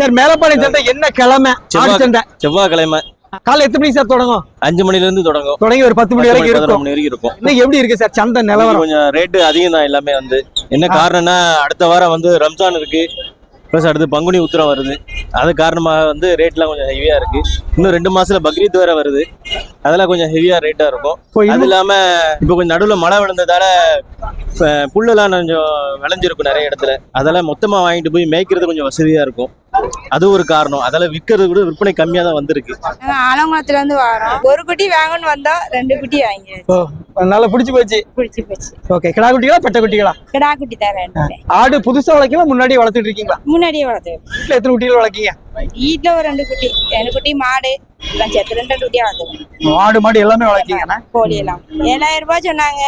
Sir Melapalayam சந்தை என்ன கிழமை? ஆடு செவ்வாய் சந்தை செவ்வாய்க்கிழமை. காலை எத்தனை மணிக்கு சார் தொடங்கும்? அஞ்சு மணில இருந்து தொடங்கும். தொடங்கி ஒரு பத்து மணி வரைக்கும் மணி, இருக்கும். மணி வரைக்கும் இருக்கும். இன்னைக்கு எப்படி இருக்கு சார் சந்தை நிலவரம்? கொஞ்சம் ரேட்டு அதிகம் தான் எல்லாமே வந்து. என்ன காரணம்னா அடுத்த வாரம் வந்து ரம்ஜான் இருக்கு. ப்ளஸ் அடுத்து பங்குனி உத்திரம் வருது. அது காரணமாக வந்து ரேட்லாம் கொஞ்சம் ஹெவியா இருக்கு. இன்னும் ரெண்டு மாசத்துல பக்ரீத் வேற வருது. அதெல்லாம் கொஞ்சம் ஹெவியா ரேட்டா இருக்கும். இப்போ அது இன்னும் இல்லாம இப்போ கொஞ்சம் நடுவுல மழை விழுந்ததால புல்லெல்லாம் கொஞ்சம் விளைஞ்சிருக்கும் நிறைய இடத்துல. அதெல்லாம் மொத்தமா வாங்கிட்டு போய் மேய்க்கிறது கொஞ்சம் வசதியா இருக்கும். அது ஒரு காரணம். அதெல்லாம் விற்கிறது கூட விற்பனை கம்மியா தான் வந்திருக்கு. நாங்க ஆலங்குளத்துல இருந்து வரோம் ஒரு குட்டி வாங்கணும்னு வந்தா ரெண்டு குட்டி வாங்கி ஓ, நல்லா பிடிச்சு போச்சு? பிடிச்சி போச்சு. ஓகே கிடா குட்டிகளா பெட்ட குட்டிகளா? கிடா குட்டி தான் ரெண்டு ஆடு புதுசா வளர்க்கலாம் முன்னாடி வளர்த்துட்டு இருக்கீங்களா? முன்னாடியே வளர்த்து வீட்டுல எத்தனை குட்டிகள் வளர்க்கீங்க? வீட்டுல ஒரு ரெண்டு குட்டி. ரெண்டு குட்டி மாடு எல்லாம் சேர்த்து ரெண்டு ரெண்டு குட்டியா வளர்த்துக்கணும் ஆடு மாடு எல்லாமே வளர்க்கீங்கண்ணா கோழி எல்லாம். ஏழாயிரம் ரூபாய் சொன்னாங்க.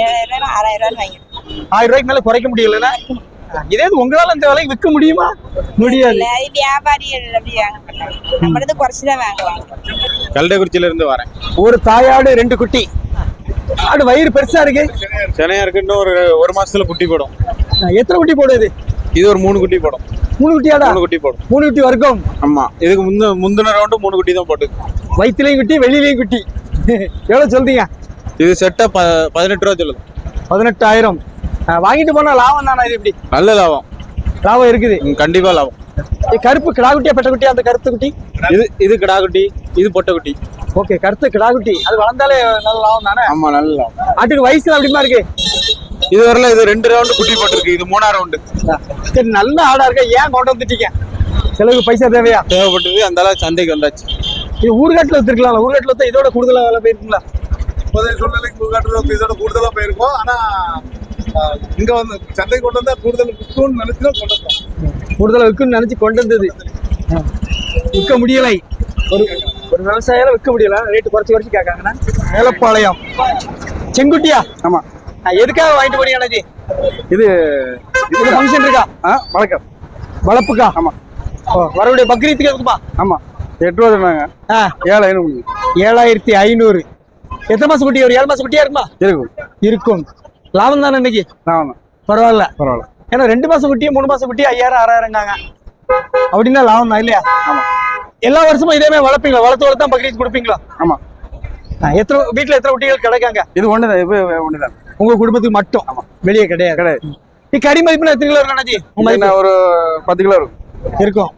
ஏழாயிரம் ரூபாய் ஆறாயிரம் ரூபாய் வாங்கிருக்கோம் ஆயிரம் ரூபாய்க்கு மேல குறைக்க முடியலன்னா இதே உங்களால இந்த விலைக்கு விற்க முடியுமா? முடியாது. வியாபாரிகள் அப்படி வாங்க நம்மளது குறைச்சுதான் வாங்குவாங்க. கல்டக்குறிச்சியில இருந்து வரேன். ஒரு தாயாடு ரெண்டு குட்டி. ஆடு வயிறு பெருசா இருக்கு. சென்னையா இருக்கு. இன்னும் ஒரு ஒரு மாசத்துல குட்டி போடும். எத்தனை குட்டி போடுது இது? ஒரு மூணு குட்டி போடும். மூணு குட்டியாடா? மூணு குட்டி போடும். மூணு குட்டி வர்க்கம்? ஆமா. இதுக்கு முந்த முந்தின ரவுண்டு மூணு குட்டி தான் போட்டு. வயிற்றுலையும் குட்டி வெளியிலையும் குட்டி. எவ்வளவு சொல்றீங்க? இது செட்டா ப பதினெட்டு ரூபா சொல்லுது. பதினெட்டாயிரம். வாங்கிட்டு போனா லாபம் தானே இது இப்படி நல்ல லாபம். லாபம் இருக்குது. ம், கண்டிப்பா லாபம். இது கருப்பு கிடா குட்டியா பெட்ட குட்டியா அந்த கருத்து குட்டி? இது இது கிடா குட்டி இது பொட்டை குட்டி. ஓகே கருத்து கிடா குட்டி அது வளர்ந்தாலே நல்ல லாபம் தானே? ஆமா நல்ல லாபம். ஆட்டுக்கு வயசு அப்படிமா இருக்கு. இது வரல இது ரெண்டு ரவுண்டு குட்டி போட்டிருக்கு இது மூணாம் ரவுண்டு சரி நல்ல ஆடா இருக்க? ஏன் கொண்டு வந்துட்டீங்க? செலவுக்கு பைசா தேவையா? தேவைப்பட்டது அந்த அளவு சந்தைக்கு வந்தாச்சு. இது ஊர்காட்டுல வித்துருக்கலாம் ஊர்காட்டுல வித்தா இதோட கூடுதலா வேலை போயிருக்குங்களா? இப்போதைய சூழ்நிலைக்கு முகாட்டுறது இதோட கூடுதலா போயிருக்கோம். ஆனா ஆஹ், இங்க வந்து சந்தை கொண்டு வந்தா கூடுதல் விற்கும்னு நினைச்சு தான் கொண்டு வந்தோம். கூடுதலா விற்கும்னு நினைச்சு கொண்டு வந்தது. விற்க முடியலை. ஒரு ஒரு விவசாயியால விற்க முடியல. ரேட்டு குறைச்சு குறைச்சு கேட்காங்கண்ணா மேலப்பாளையம் செங்குட்டியா? ஆமா. எதுக்காக வாங்கிட்டு போறீங்க அண்ணாஜி இது இது ஃபங்க்ஷன் இருக்கா? ஆ வணக்கம் வளர்ப்புக்கா? ஆமா. ஓ வரக்கூடிய பக்ரீத்துக்கு எதுக்குமா ஆமா. எட்டு ரூபா சொன்னாங்க ஆ. ஏழு ஐநூறு ஏழாயிரத்தி ஐநூறு. எத்தனை மாசம் குட்டி? ஒரு ஏழு மாசம் குட்டியா இருக்குமா? இருக்கும். இருக்கும். லாபம் தானே இன்னைக்கு? ஆமா பரவாயில்ல. பரவாயில்ல. ஏன்னா ரெண்டு மாசம் குட்டி மூணு மாசம் குட்டி ஐயாயிரம் ஆறாயிரங்காங்க. அப்படின்னா லாபம் தான் இல்லையா? ஆமா. எல்லா வருஷமும் இதே மாதிரி வளர்ப்பீங்களா? வளர்த்து வளர்த்து தான் பக்ரீத் கொடுப்பீங்களா? ஆமா. எத்தனை வீட்டுல எத்தனை குட்டிகள் கிடைக்காங்க? இது ஒண்ணுதான் இப்போ ஒண்ணுதான். உங்க குடும்பத்துக்கு மட்டும்? வெளியே கிடையாது. கிடையாது. நீ கறி மதிப்புல எத்தனை கிலோ இது என்ன ஒரு பத்து கிலோ இருக்கும். இருக்கும்.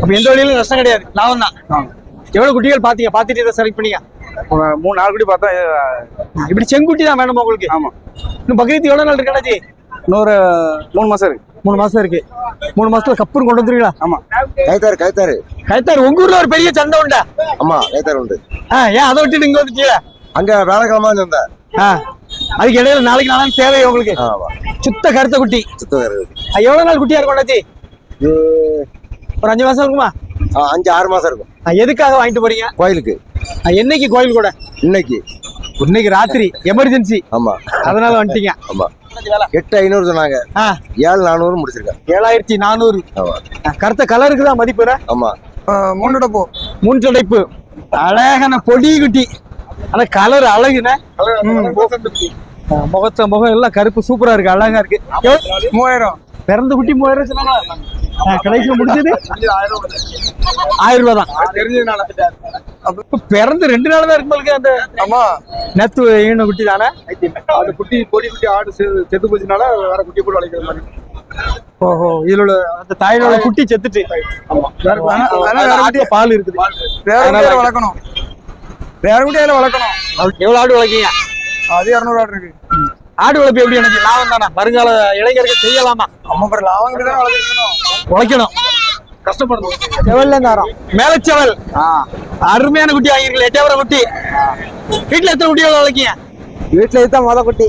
அப்ப எந்த வழியிலும் நஷ்டம் கிடையாது. லாபம் தான். ஆமா. எவ்வளவு குட்டிகள் பாத்தீங்க? பாத்துட்டு இதை செலக்ட் பண்ணீங்க. மூணு நாலு குட்டி பார்த்தா இது, இப்படி செங்குட்டி தான் வேணுமா உங்களுக்கு? ஆமா. இன்னும் பக்ரீத் எவ்வளவு நாள் இருக்கு அண்ணாச்சி? இன்னொரு மூணு மாசம் இருக்கு. மூணு மாசம் இருக்கு. மூணு மாசத்துல கப்புன்னு கொண்டு வந்துருவீங்களா? ஆமா. கைத்தாரு கைத்தாரு கைத்தார் உங்க ஊர்ல ஒரு பெரிய சந்தை உண்டா? ஆமா கைத்தாரு உண்டு. ஏன் அதை விட்டுட்டு இங்க வந்துட்டீங்க? அங்க வேலைக்கிழமை வந்தேன். அதுக்கு இடையில நாளைக்கு நாளாம் தேவை உங்களுக்கு. சுத்த கருத்த குட்டி. சுத்தகர் ஆ, எவ்வளவு நாள் குட்டியா இருக்கும் அண்ணாச்சி ஒரு அஞ்சு மாசம் இருக்குமா? அஞ்சு ஆறு மாசம் இருக்கும். எதுக்காக வாங்கிட்டு போறீங்க? கோயிலுக்கு. என்னைக்கு கோயில் கூட? இன்னைக்கு. இன்னைக்கு ராத்திரி எமர்ஜென்சி ஆமா. அதனால வந்துட்டீங்க. ஆமா. எட்டு ஐநூறு சொன்னாங்க. ஏழு நானூறு முடிச்சிருக்கேன் ஏழாயிரத்தி நானூறு. கருத்த கலருக்கு தான் மதிப்பு ஆமா. மூன்றோட போ மூன்று துடைப்பு அழகான பொடி குட்டி. ஆனா கலர். ஆ, முகத்த முகம் எல்லாம் கருப்பு சூப்பரா இருக்கு அழகா இருக்கு? மூவாயிரம். பிறந்த குட்டி மூவாயிரம் சொன்னாங்க கடைசியில முடிஞ்சது? ஆயிரம். ரூபாய் தான் தெரிஞ்சதுனால இப்ப பிறந்து ரெண்டு நாள் தான் இருக்கு அந்த ஆமா. நெத்து ஈன குட்டி தானே? அது குட்டி பொடி குட்டி ஆடு செத்து போச்சுனால வேற குட்டி போட்டு வளைக்கிற மாதிரி. ஓஹோ இதுல உள்ள அந்த தாயோட குட்டி செத்துட்டு. ஆமா. வேற வேணா- வேணா அது வேற ஆட்டுல குட்டி பால் இருக்குது. வேற குட்டியால வளர்க்கணும். வேற குட்டியால வளர்க்கணும். எவ்வளவு ஆடு வளர்க்கீங்க? அது இரநூறு ஆடு இருக்கு. ஆடு வளர்ப்பு எப்படி எனக்கு? லாபம் தானே? வருங்கால இளைஞர்கள் செய்யலாமா? நம்ம அப்புறம் லாபம் தான் வளர்க்கணும். உழைக்கணும் கஷ்டப்படணும் செவல்ல நேரம் மேலச்செவல். அருமையான குட்டி வாங்கிருக்கீங்க எட்டாவரம் குட்டி. வீட்டுல எத்தனை குட்டிகள் வளர்க்கீங்க? வீட்டுல இதுதான் முத குட்டி.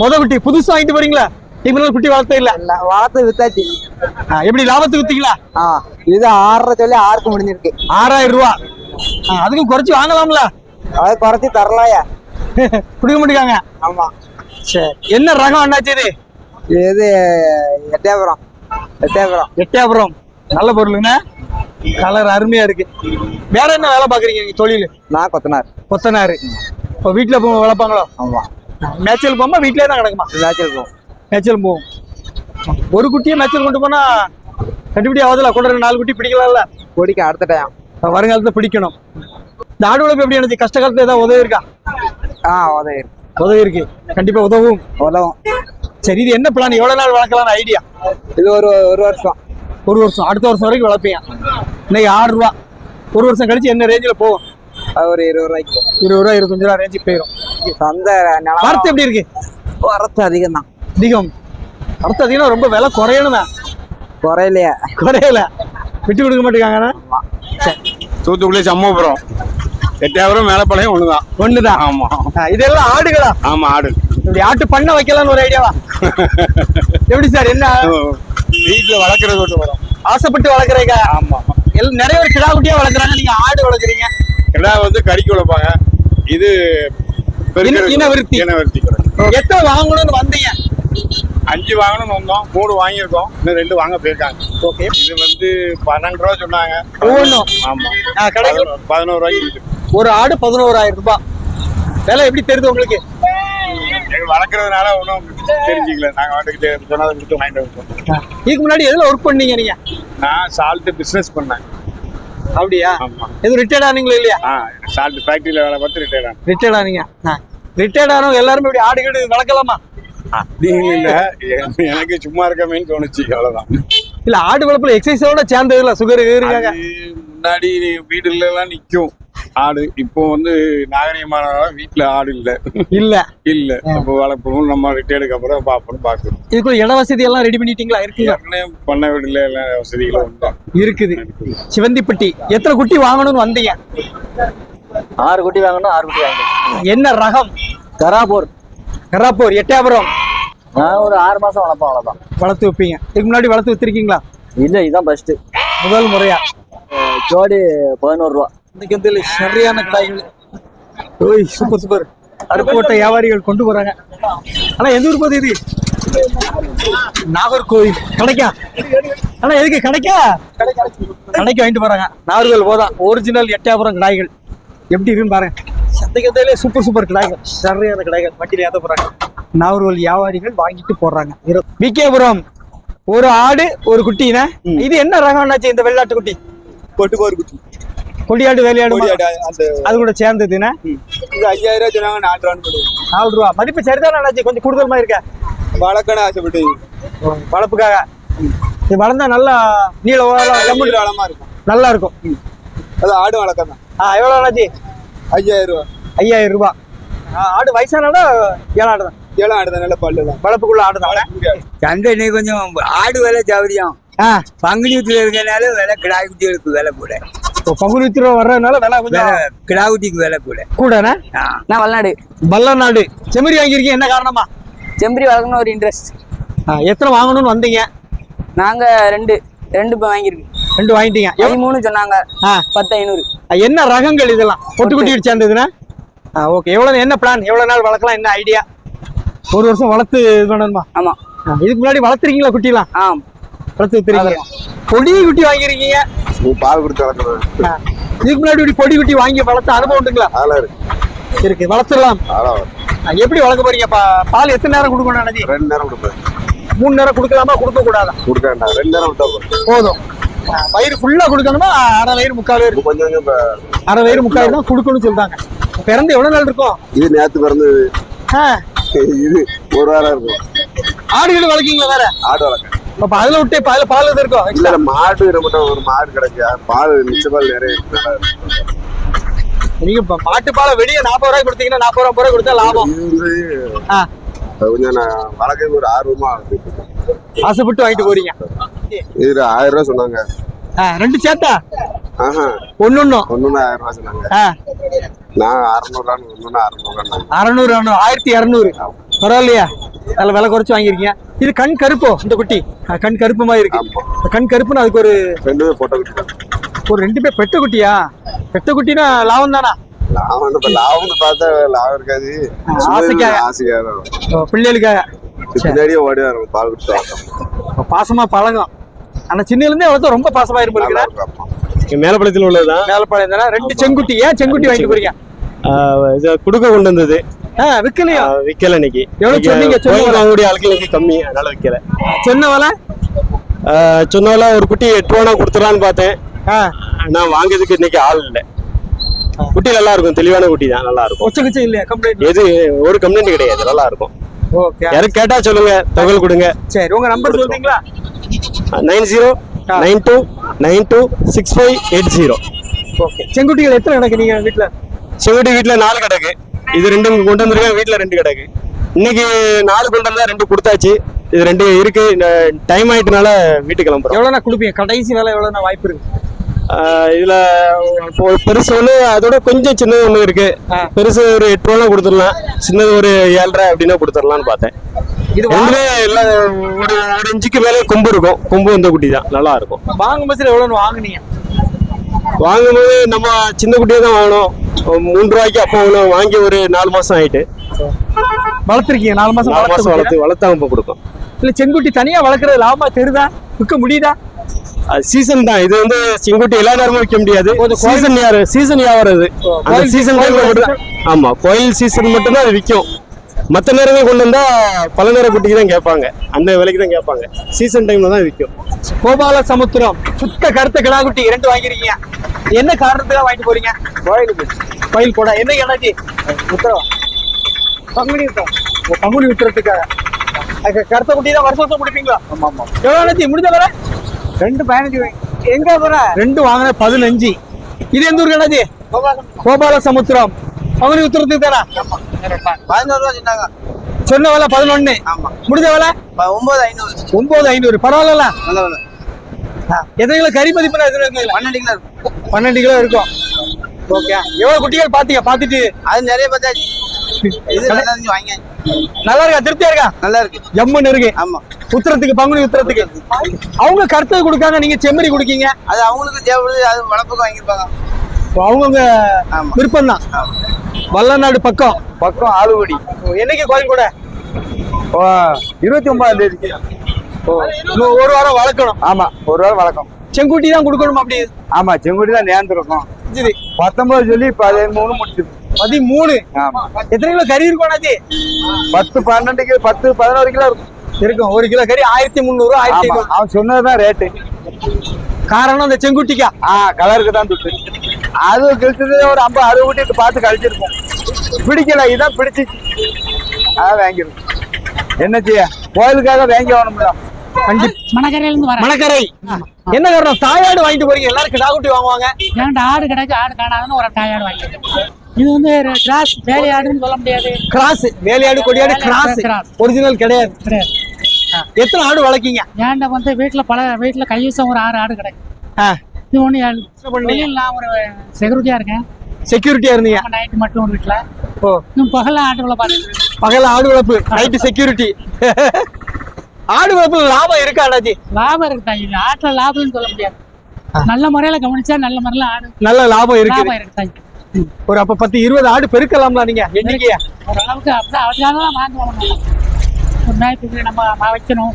முத குட்டி புதுசா வாங்கிட்டு போறீங்களா? இவங்க குட்டி வளர்த்தே இல்ல? இல்ல வளர்த்து வித்தாச்சு. எப்படி லாபத்துக்கு வித்தீங்களா? இது ஆறரை சொல்லி ஆறுக்கு முடிஞ்சிருக்கு. ஆறாயிரம் ரூபா. அதுக்கும் குறைச்சு வாங்கலாம்ல? அதை குறைச்சி தரலாயா குடிக்க மாட்டேங்காங்க? ஆமா. சரி என்ன ரகம் என்னாச்சு இது? இது எட்டயபுரம் எட்டயபுரம் எட்டாபுரம் நல்ல பொருளுங்க. கலர் அருமையா இருக்கு. வேற என்ன வேலை பாக்குறீங்க நீங்க தொழில்? நான் கொத்தனார். கொத்தனாரு. இப்போ வீட்டுல போ வளர்ப்பாங்களோ? ஆமா. மேய்ச்சல் போகுமா? வீட்லயே தான் கிடக்குமா? விளையாச்சிருக்கோம் மேய்ச்சல் போகும். ஒரு குட்டியை மேய்ச்சல் கொண்டு போனா கண்டுபிடி ஆகுதுல கொண்டு நாலு குட்டி பிடிக்கலாம்ல? பிடிக்க அடுத்த டைம் வருங்காலத்துல பிடிக்கணும். இந்த ஆடு வளர்ப்பு எப்படி எனக்கு கஷ்ட காலத்துல ஏதாவது உதவி இருக்கா? ஆ உதவி உதவி இருக்கு. கண்டிப்பா உதவும். உதவும். சரி இது என்ன பிளான் எவ்வளவு நாள் வளர்க்கலாம்னு ஐடியா இது ஒரு ஒரு வருஷம். ஒரு வருஷம் அடுத்த வருஷம் வரைக்கும் வளர்ப்பீங்க. இன்னைக்கு ஆறு ரூபா. ஒரு வருஷம் கழிச்சு என்ன ரேஞ்சில் போகும்? அது ஒரு இருபது ரூபாய்க்கு. இருபது ரூபா இருபத்தஞ்சு ரூபா ரேஞ்சுக்கு போயிடும் நிலம் வரத்து எப்படி இருக்கு? வரத்து அதிகம் தான் அதிகம். வரத்து அதிகம் ரொம்ப விலை குறையணும். தான் குறையிலையே. குறையல. விட்டு கொடுக்க மாட்டேங்காங்கண்ணா தூத்துக்குடி சம்மபுரம். எட்டாயிரம் மேலப்பாளையம் ஒண்ணுதான். ஒண்ணுதான். ஆமா. இதெல்லாம் ஆடுகளா? ஆமா ஆடு. இப்படி ஆட்டு பண்ண வைக்கலாம்னு ஒரு ஐடியாவா எப்படி சார் என்ன? வீட்டுல வளர்க்கறது ஒன்று வரும். ஆசைப்பட்டு வளர்க்குறீங்க? ஆமா. எல்லாம் நிறைய பேர் கிடா குட்டியா வளர்க்குறாங்க. நீங்க ஆடு வளர்க்குறீங்க. கிடா வந்து கறிக்கு வளர்ப்பாங்க. இது இனவிருத்தி. இனவிருத்தி. எத்தனை வாங்கணும்னு வந்தீங்க? அஞ்சு வாங்கணும்னு வந்தோம். மூணு வாங்கியிருக்கோம். இன்னும் ரெண்டு வாங்க போயிருக்காங்க. ஓகே இது வந்து பன்னெண்டு ரூபா சொன்னாங்க. ஒவ்வொன்றும்? ஆமா. ஆ, கடைக்கு? பதினோரு- ரூபாய்க்கு. ஒரு ஆடு பதினோராயிரம் ரூபாய். விலை எப்படி தெரியுது உங்களுக்கு? வளர்க்கறதுனால ஒன்றும் தெரிஞ்சுக்கல. நாங்க வாட்டுக்கு சொன்னதை கொடுத்து வாங்கிட்டு வந்தோம் இதுக்கு முன்னாடி எதுல ஒர்க் பண்ணீங்க நீங்க? நான் சால்ட் பிசினஸ் பண்ணேன். அப்படியா? எதுவும் ரிட்டையர்ட் ஆனீங்களா இல்லையா? சால்ட் ஃபேக்டரியில வேலை பார்த்து ரிட்டையர் ஆனேன். ரிட்டையர்ட் ஆனீங்க. ரிட்டையர்ட் ஆனவங்க எல்லாருமே இப்படி ஆடு கீடு வளர்க்கலாமா? இல்ல எனக்கு சும்மா இருக்கமேன்னு தோணுச்சு அவ்வளவுதான். இல்ல ஆடு வளர்ப்புல எக்ஸசைஸோட சேர்ந்தது இல்ல சுகர் இருக்காங்க முன்னாடி வீடுல எல்லாம் நிக்கும். ஆடு. இப்போ வந்து நாகரிகமானதால வீட்டுல ஆடு இல்ல. இல்ல. இல்ல. அப்போ வளர்ப்போம். நம்ம ரிட்டையர்டுக்கு அப்புறம் பார்ப்போம் பார்க்கணும் இதுக்குள்ள இட வசதி எல்லாம் ரெடி பண்ணிட்டீங்களா? இருக்குங்க ஏற்கனவே பண்ண வீடுல எல்லாம் வசதிகளும் உண்டு. இருக்குது. சிவந்திப்பட்டி எத்தனை குட்டி வாங்கணும்னு வந்தீங்க? ஆறு குட்டி வாங்கணும் ஆறு குட்டி வாங்கணும். என்ன ரகம்? கராபூர் கராப்பூர் எட்டயபுரம். நான் ஒரு ஆறு மாசம் வளர்ப்பேன் அவ்வளவுதான். வளர்த்து வைப்பீங்க. இதுக்கு முன்னாடி வளர்த்து வச்சிருக்கீங்களா இல்ல இதுதான் ஃபர்ஸ்ட் முதல் முறையா? ஜோடி பதினோரு ரூபா. இன்னைக்கு வந்து சரியான கடாய்கள் ஓய் சூப்பர் சூப்பர். அருப்போட்ட வியாபாரிகள் கொண்டு போறாங்க. ஆனா எந்த ஊர் போகுது இது? நாகர்கோவில். கிடைக்கா? ஆனா எதுக்கு கிடைக்கா? கடைக்கு வாங்கிட்டு போறாங்க. நாகர்கோவில் போதான் ஒரிஜினல் எட்டாபுரம் கடாய்கள். எப்படி இருக்குன்னு பாருங்க. சந்தைக்கத்திலே சூப்பர் சூப்பர் கடாய்கள். சரியான கடாய்கள். வண்டியில ஏத்த போறாங்க. நாகர்கோவில் வியாபாரிகள் வாங்கிட்டு போடுறாங்க விகேபுரம் ஒரு ஆடு ஒரு குட்டினா? இது என்ன ரகம்னாச்சு இந்த வெள்ளாட்டு குட்டி? பொட்டுக்கோர் குட்டி. கொடியாடு வேலையாடு அது கூட சேர்ந்ததுன்னா இது ஐயாயிரம் ரூபாய் சொன்னாங்க நாலு ரூபான்னு போடுவோம் நாலு ரூபா. மதிப்பு சரிதான் அண்ணாச்சி. கொஞ்சம் கூடுதலமா இருக்க. வளர்க்கணும் ஆசைப்பட்டு. வளர்ப்புக்காக. இது வளர்ந்தா நல்லா நீள தமிழ் வளமா இருக்கும். நல்லா இருக்கும். அது ஆடு வளர்க்கணும். ஆ எவ்வளோ அண்ணாச்சி? ஐயாயிரம் ரூபாய் ஐயாயிரம் ரூபாய் ஆ, ஆடு வயசானாடா ஏழாடு தான் ஏழாம் ஆடு தான் நல்ல பல்லு தான். வளர்ப்புக்குள்ள ஆடு தான் சந்தை இன்னைக்கு கொஞ்சம் ஆடு விலை ஜவுரியம் ஆ. பங்குனி ஊத்துல இருக்கனால விலை கிடா குட்டிகளுக்கு விலை கூட. பங்குனி உத்திரம் வர்றதுனால விலை கொஞ்சம் விலை கிடா குட்டிக்கு விலை கூட. கூடண்ணே? நான் வளநாடு பல்லநாடு செம்மறி வாங்கியிருக்கீங்க என்ன காரணமா செம்பரி வளர்க்கணும் ஒரு இன்ட்ரெஸ்ட் எத்தனை வாங்கணும்னு வந்தீங்க? நாங்க ரெண்டு ரெண்டு இப்போ வாங்கியிருக்கு. ரெண்டு வாங்கிட்டீங்க. பதிமூணு சொன்னாங்க. ஆ. பத்து ஐநூறு. என்ன ரகங்கள் இதெல்லாம்? பொட்டு. குட்டி சேர்ந்ததுன்னா? ஆ ஓகே. எவ்வளோ என்ன பிளான் எவ்வளோ நாள் வளர்க்கலாம்? என்ன ஐடியா ஒரு வருஷம் வளர்த்து இது பண்ணணுமா? ஆமா. ஆ, இதுக்கு முன்னாடி வளர்த்துறீங்களா குட்டிலாம்? ஆ வளர்த்து வித்துறீங்க பொடி குட்டி வாங்கியிருக்கீங்க. பால் கொடுத்து வளர்க்கணும் ஆ, இதுக்கு முன்னாடி இப்படி பொடி குட்டி வாங்கி வளர்த்த அனுபவம் உண்டுங்களா? அதெல்லாம் இருக்கு. இருக்கு. வளர்த்துடலாம். எப்படி வளர்க்க போறீங்க? பால் எத்தனை நேரம் கொடுக்கணும் நினைச்சி ரெண்டு நேரம் கொடுப்பேன். மூணு நேரம் கொடுக்கலாமா? கொடுக்க கூடாதா? கொடுக்க வேண்டாம். ரெண்டு நேரம் விட்டா போதும். வயிறு ஃபுல்லா கொடுக்கணுமா? அரை வயிறு முக்கால் வயிறு? கொஞ்சம் அரை வயிறு முக்கால் தான் கொடுக்கணும்னு சொல்றாங்க. பிறந்து எவ்வளவு நாள் இருக்கும்? இது நேத்து பிறந்தது இது. ஒரு வாரம் இருக்கும். ஆடுகள் வளர்க்கீங்களா வேற? ஆடு வளர்க்க அப்ப அதுல விட்டு இப்ப அதுல பால் இருக்கும் இல்ல மாடு நம்மகிட்ட ஒரு மாடு கிடைக்கு பால் மிச்ச பால் நிறைய. நீங்க இப்ப மாட்டு பாலை வெளியே நாற்பது ரூபாய் கொடுத்தீங்கன்னா நாற்பது ரூபாய் ரூபாய் கொடுத்தா லாபம். இது ஆ, கொஞ்சம் நான் வளர்க்க ஒரு ஆர்வமா. ஆசைப்பட்டு வாங்கிட்டு போறீங்க. இதுல ஆயிரம் ரூபாய் சொன்னாங்க. ரெண்டு சேர்த்தா? ஆஹா. ஒன்னு ஒன்னும் ஒண்ணுன்னு ஆயிரம் ரூபாய் சொன்னாங்க. நான் அறுநூறுவான்னு ஒண்ணுன்னு அறுநூறுவான்னு அறநூறு ஆயிரத்தி இரநூறு. பரவாயில்லையா? நல்ல விலை குறைச்சு வாங்கியிருக்கீங்க. இது கண் கருப்போ இந்த குட்டி? கண் கருப்பு மாதிரி இருக்கு. கண் கருப்புன்னு அதுக்கு ஒரு ரெண்டுமே போட்டோ கொடுத்தாங்க ஒரு ரெண்டு பேர் பெட்ட குட்டியா? பெட்ட குட்டினா லாபம் தானா? லாபம் இப்ப லாபம்னு பார்த்தா லாபம் இருக்காது. சும்மா ஆசைக்காக. பிள்ளைகளுக்காக. பின்னாடியே ஓடி வரும் பால் கொடுத்து வளர்த்தோம். பாசமா பழகும். ஆனா இருந்தே வளர்த்தா ரொம்ப பாசமா அப்பா. மேலப்படத்தில் உள்ளதுதான். மேலப்பாளையம் ரெண்டு செங்குட்டி. ஏன் செங்குட்டி வாங்கிட்டு போறீங்க? இது குடுக்க கொண்டு வந்தது. ஆஹ் விக்கல இன்னைக்கு. எவ்வளவு சொன்னீங்க? வாங்கக்கூடிய ஆட்களுக்கு கம்மி அதனால விக்கல. சொன்ன விலை ஒரு குட்டி எட்டு ரூபா கொடுத்துடலான்னு பார்த்தேன். நான் வாங்குறதுக்கு இன்னைக்கு ஆள் இல்லை. குட்டி நல்லா இருக்கும் தெளிவான குட்டி தான் நல்லா இருக்கும். ஒச்ச கிச்ச இல்லையா? கம்ப்ளைண்ட் எது ஒரு கம்ப்ளைண்ட் கிடையாது நல்லா இருக்கும். ஓகே யாரும் கேட்டா சொல்லுங்க தகவல் கொடுங்க. சரி உங்க நம்பர் சொல்றீங்களா? Nine zero nine two nine two six five eight zero okay செங்குட்டிகள் எத்தனை கிடக்கு நீங்க வீட்டுல செவடி வீட்டுல நாலு கிடக்கு. இது ரெண்டும் கொண்டு வந்திருக்கேன் வீட்டுல ரெண்டு கிடக்கு. இன்னைக்கு நாலு கொண்டு வந்தா ரெண்டு கொடுத்தாச்சு. இது ரெண்டு இருக்கு. டைம் ஆயிட்டனால வீட்டுக்கு கிளம்புறோம். எவ்வளவு கொடுப்பீங்க? கடைசி வேலை எவ்வளவு வாய்ப்பு இருக்கு? இதுல பெருசு ஒண்ணு அதோட கொஞ்சம் சின்னது ஒண்ணு இருக்கு. பெருசு ஒரு எட்டு ரூபா கொடுத்துடலாம். சின்னது ஒரு ஏழரை அப்படின்னா கொடுத்துடலாம்னு பார்த்தேன். இது ரெண்டுமே எல்லாம் ஒரு ஒரு இன்ச்சுக்கு மேலே கொம்பு இருக்கும். கொம்பு வந்த குட்டி தான். நல்லா இருக்கும். வாங்கும் பஸ்ல எவ்வளவு வாங்குனீங்க? வாங்கும்போது நம்ம சின்ன குட்டியை தான் வாங்கணும். மூணு ரூபாய்க்கு அப்போ வாங்கணும் வாங்கி ஒரு நாலு மாசம் ஆயிட்டு. வளர்த்துருக்கீங்க நாலு மாசம் நாலு மாசம் வளர்த்து வளர்த்து இப்போ கொடுக்கும் இல்ல செங்குட்டி தனியா வளர்க்கறது லாபமா? தெரியுதா விற்க முடியுதா? சீசன் தான். இது வந்து செங்குட்டி எல்லா நேரமும் விற்க முடியாது. சீசன் யாரு? சீசன் இது அந்த சீசன் ஆமா கோயில் சீசன் மட்டும் தான். அது விற்கும். மற்ற நேரமே கொண்டு வந்தா பல நேர குட்டிக்கு தான் கேட்பாங்க. அந்த விலைக்கு தான் கேட்பாங்க சீசன் டைம்ல தான் விற்கும். கோபால சமுத்திரம் சுத்த கருத்த கிடாக்குட்டி இரண்டு வாங்கிருக்கீங்க என்ன காரணத்துக்காக வாங்கிட்டு போறீங்க? கோயிலுக்கு கோயில் கூட என்ன என்னாச்சு? உத்தரவா? பங்குனி உத்தரம். பங்குனி உத்தரத்துக்காக. அதுக்கு கருத்த குட்டி தான் வருஷம் வருஷம் முடிப்பீங்களா ஆமா ஆமா எவ்வளவு ஆச்சு முடிஞ்ச வர ரெண்டு பதினஞ்சு எங்க போற? ரெண்டு வாங்கின பதினஞ்சு. இது எந்த ஊருக்கு அண்ணாச்சி கோபால சமுத்திரம் பங்குனி உத்தரத்துக்கு தானா? பதினோரு ரூபா சொன்னாங்க. சொன்ன வேலை பதினொன்னு. ஆமா. முடிஞ்ச வேலை? ஒன்பது ஐநூறு. ஒன்பது ஐநூறு. பரவாயில்ல எத்தனை கிலோ கறி கிலோ பன்னெண்டு கிலோ இருக்கும். பன்னெண்டு கிலோ இருக்கும். ஓகே. எவ்வளவு குட்டிகள் பாத்தீங்க? பாத்துட்டு. அது நிறைய பார்த்தாச்சு. இது நல்லா இருந்துச்சு வாங்கி நல்லா இருக்கா? திருப்தியா இருக்கா? நல்லா இருக்கு. ஜம்முன்னு இருக்கு. ஆமா. உத்தரத்துக்கு பங்குனி உத்தரத்துக்கு. அவங்க கருத்தை கொடுக்காங்க நீங்க செம்மறி குடிக்கீங்க. அது அவங்களுக்கு தேவைப்படுது அது வளர்ப்புக்கு வாங்கியிருப்பாங்க. அவங்கவுங்க. விருப்பம் தான் ஆமா. வல்லநாடு பக்கம். பக்கம் ஆளுவடி. என்னைக்கு கோயில் கூட? இருபத்தி ஒன்பதாம் தேதி ஒரு வாரம் வளர்க்கணும். ஆமா ஒரு வாரம் வழக்கம் செங்குட்டி தான் கொடுக்கணும் அப்படி? ஆமா செங்குடி தான் நேர்ந்துருக்கும். சரி. பத்தொன்பது சொல்லி பதிமூணு முடிச்சு. பதிமூணு? ஆமா. எத்தனை கிலோ கறி இருக்கும் அண்ணாச்சி? பத்து பன்னெண்டு கிலோ பத்து பதினோரு கிலோ இருக்கும். இருக்கும். ஒரு கிலோ கறி ஆயிரத்தி முந்நூறு ஆயிரத்தி அவன் சொன்னதுதான் ரேட்டு காரணம் அந்த செங்குட்டிக்கா? ஆ கலருக்கு தான் துட்டு. அது கழிச்சது ஒரு ஐம்பது அறுபது ஊட்டிட்டு பார்த்து கழிச்சிருப்போம். பிடிக்கல இதான் பிடிச்சி. அதான் வாங்கிருக்கோம் என்ன செய்ய? கோயிலுக்காக வாங்கி ஆகணும்ல. மணக்கரை. என்ன காரணம்? தாயாடு வாங்கிட்டு போறீங்க. எல்லாரும் கிடா குட்டி வாங்குவாங்க. ஏன்டா ஆடு கிடக்கு? ஆடு காணாதுன்னு ஒரு தாயாடு வாங்கிட்டேன் இது வந்து கிராஸ் வேலை ஆடுன்னு சொல்ல முடியாது. கிராஸ் வேலையாடு கொடியாடு கிராஸ். ஒரிஜினல் கிடையாது. கிடையாது. எத்தனை ஆடு வளர்க்கீங்க? ஏன்டா வந்து வீட்டுல பல வீட்டுல கைவசம் ஒரு ஆறு ஆடு கிடக்கு. ஆ, இது நான் ஒரு செக்யூரிட்டியா இருக்கேன். செக்யூரிட்டியா இருந்தீங்க? நைட்டு மட்டும் ஒரு வீட்டுல ஓ. ஆட்டுக்குள்ள பாத்துட்டு பகல ஆடு வளர்ப்பு நைட்டு செக்யூரிட்டி ஆடு லாபம் இருக்கா அண்ணாச்சி? லாபம் இருக்கு ஆட்டுல லாபம்னு சொல்ல முடியாது. நல்ல முறையில கவனிச்சா நல்ல முறையில ஆடு நல்ல லாபம் இருக்கு லாபம் இருக்கு ஒரு அப்ப பத்து இருபது ஆடு பெருக்கலாம்ல நீங்க எண்ணிக்கையா? ஓரளவுக்கு அப்படிதான் அதுக்காக தான் வாங்குவாங்க ஒரு மேய்ப்புக்கு நம்ம வைக்கணும்.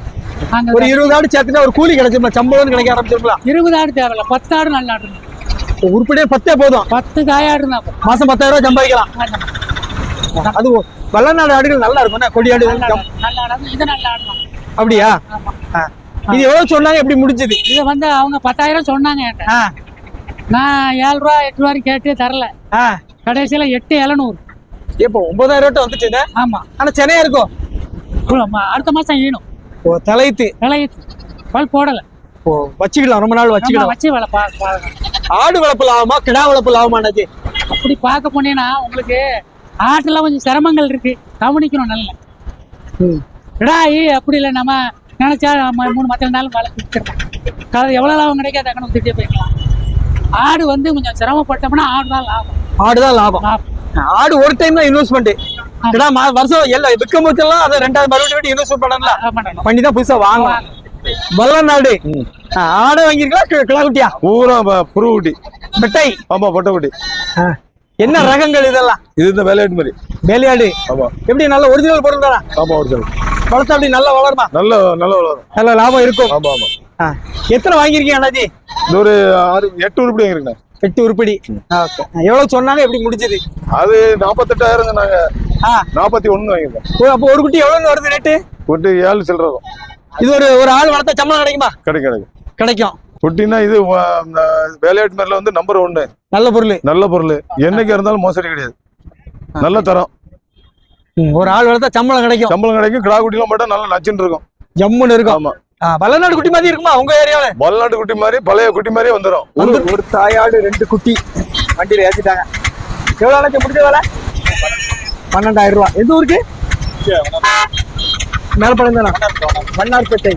ஒரு இருபது ஆடு சேர்த்துனா ஒரு கூலி கிடைச்சிருமா சம்பளம் கிடைக்க ஆரம்பிச்சிருக்கலாம் இருபது ஆடு தேவையில்ல. பத்து ஆடு நல்ல ஆடு. உருப்படியே பத்தே போதும். பத்து காயாடு தான். மாசம் பத்தாயிரம் ரூபாய் சம்பாதிக்கலாம். அது வல்லநாடு ஆடுகள் நல்லா இருக்கும். ஜம்- ஆடு, அப்படியா. இது எவ்வளவு சொன்னாங்க? எப்படி முடிஞ்சது? இது வந்து அவங்க பத்தாயிரம் சொன்னாங்க நான் ஏழு ரூபா எட்டு ரூபாய் கேட்டு தரல. கடைசியில எட்டு எழுநூறு. இப்போ ஒன்பதாயிரம் ரூபாய் வந்துச்சுன்னா? ஆமா. ஆனா சென்னையா இருக்கும்? அடுத்த மாசம் ஈனும். ஓ தலைத்து. விளைய பல் போடல. ஓ வச்சுக்கலாம் ரொம்ப நாள் வச்சுக்கலாம். வச்சு ஆடு வளர்ப்பு லாபமா கிடா வளர்ப்பு லாபமா அண்ணாச்சி அப்படி பார்க்க போனீங்கன்னா உங்களுக்கு ஆட்டுல கொஞ்சம் சிரமங்கள் இருக்கு. கவனிக்கணும் நல்ல. கிடாயி அப்படி இல்லை நம்ம நினைச்சா மூணு மத்த நாளும் வளர்த்து எவ்வளவு லாபம் கிடைக்காது கணக்கு திட்டே போய்க்கலாம். ஆடு வந்து கொஞ்சம் சிரமப்பட்டோம்னா ஆடு தான் லாபம். ஆடுதான் லாபம். லாபம். ஆடு ஒரு டைம் தான் இன்வெஸ்ட்மெண்ட் மா- வருஷம் எல்லாம் விற்கும் போதெல்லாம் அதை ரெண்டாவது மறுபடியும் இன்வெஸ்ட் பண்ணல. ஆ, பண்ணணும். பண்ணி தான் புதுசா வாங்கலாம் வல்லநாடு ஆடை வாங்கியிருக்கா? கி- கிடா குட்டியா பூரா புருகுட்டி. பெட்டை ஆமா ஆ. என்ன ரகங்கள் இதெல்லாம்? இது இந்த மாதிரி. வேலையாடு. ஆமா. எப்படி நல்ல ஒரிஜினல் பொருள் தானா? ஆமா ஒரிஜினல் வளர்த்தா அப்படி நல்லா வளருமா? நல்ல நல்ல வளரும். நல்ல லாபம் இருக்கும். ஆமா ஆமா. எத்தனை வாங்கியிருக்கீங்க அண்ணாஜி இது ஒரு ஆறு எட்டு உருப்படி இருக்குண்ணே எட்டு உருப்படி. ஓகே எவ்வளவு சொன்னாங்க? எப்படி முடிஞ்சது? அது நாற்பத்தெட்டாயிரம் நாங்க. ஆ. நாற்பத்தி ஒண்ணு வாங்கியிருக்கோம். ஓ, அப்போ ஒரு குட்டி எவ்வளவு வருது ரேட்டு ஒரு ஏழு சில்லற வரும். இது ஒரு ஒரு ஆள் வளர்த்தா சம்பளம் கிடைக்குமா? கிடைக்கும் கிடைக்கும். கிடைக்கும். குட்டினா இது வேலையாட்டு மேல வந்து நம்பர் ஒன்னு நல்ல பொருள். நல்ல பொருள். என்னைக்கு இருந்தாலும் மோசடி கிடையாது. நல்ல தரம். ஒரு ஆள் வளர்த்தா சம்பளம் கிடைக்கும். சம்பளம் கிடைக்கும். கிடா குட்டிலாம் போட்டா நல்லா நச்சுன்னு இருக்கும். ஜம்முன்னு இருக்கும். ஆமா. வல்லநாடு குட்டி மாதிரி இருக்குமா உங்க ஏரியாவில? மலைநாட்டு குட்டி மாதிரி பழைய குட்டி மாதிரியே வந்துடும் ஒரு ஒரு தாயாடு ரெண்டு குட்டி வண்டியில ஏத்திட்டாங்க. எவ்வளவு அழைச்ச முடிஞ்ச வேலை? பன்னெண்டாயிரம் ரூபாய். எந்த ஊருக்கு? மேலப்படம் தானே? மன்னார்பேட்டை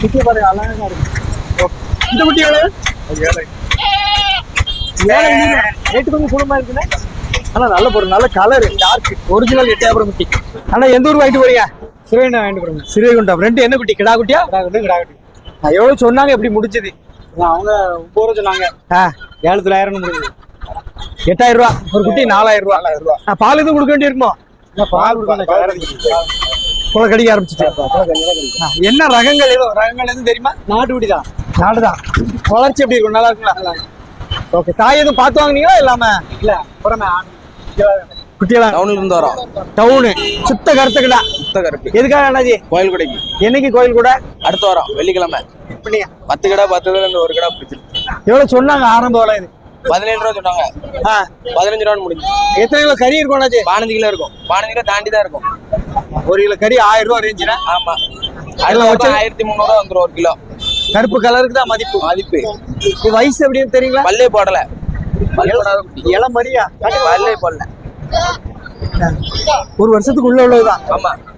குட்டி பாருங்க அழகா இருக்கு. இந்த குட்டி எவ்வளவு? ஏழை. ரேட்டு கொஞ்சம் குழுமா இருக்குண்ணே ஆனா நல்ல பொருள் நல்ல கலர் டார்க் ஒரிஜினல் எட்டாயிரம் குட்டி. ஆனா எந்த ஊர் வாங்கிட்டு போறீங்க? சிறுவைகுண்டம் வாங்கிட்டு போறீங்க. சிறுவைகுண்டம் ரெண்டு என்ன குட்டி? கிடா குட்டியா? கிடா குட்டி கிடா குட்டி. எவ்வளவு சொன்னாங்க எப்படி முடிச்சது அவங்க ரூபா சொன்னாங்க. ஏழு தொள்ளாயிரம் முடிஞ்சது. எட்டாயிரம் ரூபா ஒரு குட்டி நாலாயிரம் ரூபா நாலாயிரம் ரூபா பால் எதுவும் கொடுக்க வேண்டியிருக்குமோ? பால் குலை கடிக்க ஆரம்பிச்சிச்சு. என்ன ரகங்கள் எதுவும் ரகங்கள் எதுவும் தெரியுமா? நாட்டு குடி தான். நாடு தான் வளர்ச்சி எப்படி இருக்கும்? நல்லா இருக்குங்களா? ஓகே தாய் எதுவும் பார்த்து வாங்குனீங்களா இல்லாம? இல்ல புறமே குட்டியெல்லாம் டவுன்ல இருந்து வரோம். டவுனு. சுத்த கருத்துக்கடா சுத்த கருப்பு. எதுக்காக அண்ணாஜி கோயில் கடைக்கு என்னைக்கு கோயில் கூட அடுத்த வாரம் வெள்ளிக்கிழமை. இப்படியா பத்து கடை பத்து கடை ஒரு கடை பிடிச்சிருக்கு. எவ்வளவு சொன்னாங்க ஆரம்ப விலை இது? பதினேழு ரூபா சொன்னாங்க. பதினஞ்சு ரூபா முடிஞ்சு. எத்தனை கிலோ கறி இருக்கும் அண்ணாச்சி? பதினஞ்சு கிலோ இருக்கும். பதினஞ்சு கிலோ தாண்டி தான் இருக்கும். ஒரு கிலோ கறி ஆயிரம் ரூபா ரேஞ்சுனா ஆமா. எல்லாம் வச்சு- ஆயிரத்தி முந்நூறுவா வந்துரும் ஒரு கிலோ. கருப்பு கலருக்கு தான் மதிப்பு. மதிப்பு. வயசு எப்படின்னு தெரியுங்களா? பல்லே போடல. இளம் மரியா? பல்லே போடல. ஒரு வருஷத்துக்கு உள்ள உள்ளதுதான். ஆமா.